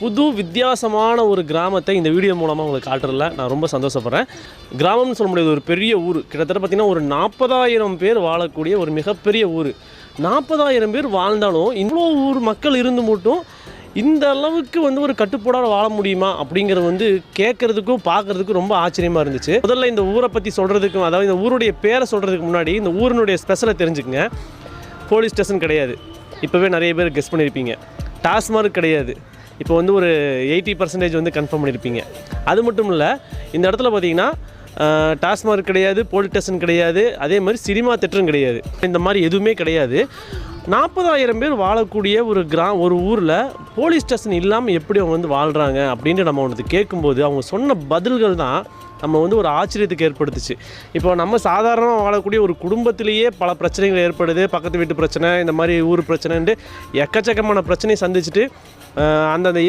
புது வித்தியாசமான ஒரு கிராமத்தை இந்த வீடியோ மூலமாக உங்களுக்கு காட்டுறதுல நான் ரொம்ப சந்தோஷப்படுறேன். கிராமம்னு சொல்ல முடியாது ஒரு பெரிய ஊர். கிட்டத்தட்ட பார்த்திங்கன்னா ஒரு நாற்பதாயிரம் பேர் வாழக்கூடிய ஒரு மிகப்பெரிய ஊர். நாற்பதாயிரம் பேர் வாழ்ந்தாலும் இவ்வளோ ஊர் மக்கள் இருந்து மட்டும் இந்த அளவுக்கு வந்து ஒரு கட்டுப்பாடாக வாழ முடியுமா அப்படிங்கிறது வந்து கேட்குறதுக்கும் பார்க்குறதுக்கும் ரொம்ப ஆச்சரியமாக இருந்துச்சு. முதல்ல இந்த ஊரை பற்றி சொல்கிறதுக்கும் அதாவது இந்த ஊருடைய பேரை சொல்கிறதுக்கு முன்னாடி இந்த ஊரினுடைய ஸ்பெஷலை தெரிஞ்சுக்கங்க. போலீஸ் ஸ்டேஷன் கிடையாது. இப்போவே நிறைய பேர் கெஸ் பண்ணியிருப்பீங்க டாஸ்மார்க் கிடையாது. இப்போ வந்து ஒரு எயிட்டி பர்சன்டேஜ் வந்து கன்ஃபார்ம் பண்ணியிருப்பீங்க அது மட்டும் இல்லை இந்த இடத்துல பார்த்தீங்கன்னா டாஸ்மார்க் கிடையாது போலீஸ் ஸ்டேஷன் கிடையாது அதே மாதிரி சினிமா தேட்டரும் கிடையாது. இந்த மாதிரி எதுவுமே கிடையாது. நாற்பதாயிரம் பேர் வாழக்கூடிய ஒரு கிரா ஒரு ஊரில் போலீஸ் ஸ்டேஷன் இல்லாமல் எப்படி அவங்க வந்து வாழ்கிறாங்க அப்படின்ட்டு நம்ம ஒன்று கேட்கும்போது அவங்க சொன்ன பதில்கள் தான் நம்ம வந்து ஒரு ஆச்சரியத்துக்கு ஏற்படுத்துச்சு. இப்போ நம்ம சாதாரணமாக வாழக்கூடிய ஒரு குடும்பத்திலேயே பல பிரச்சனைகள் ஏற்படுது. பக்கத்து வீட்டு பிரச்சனை இந்த மாதிரி ஊர் பிரச்சனைன்ட்டு எக்கச்சக்கமான பிரச்சனையை சந்திச்சுட்டு அந்தந்த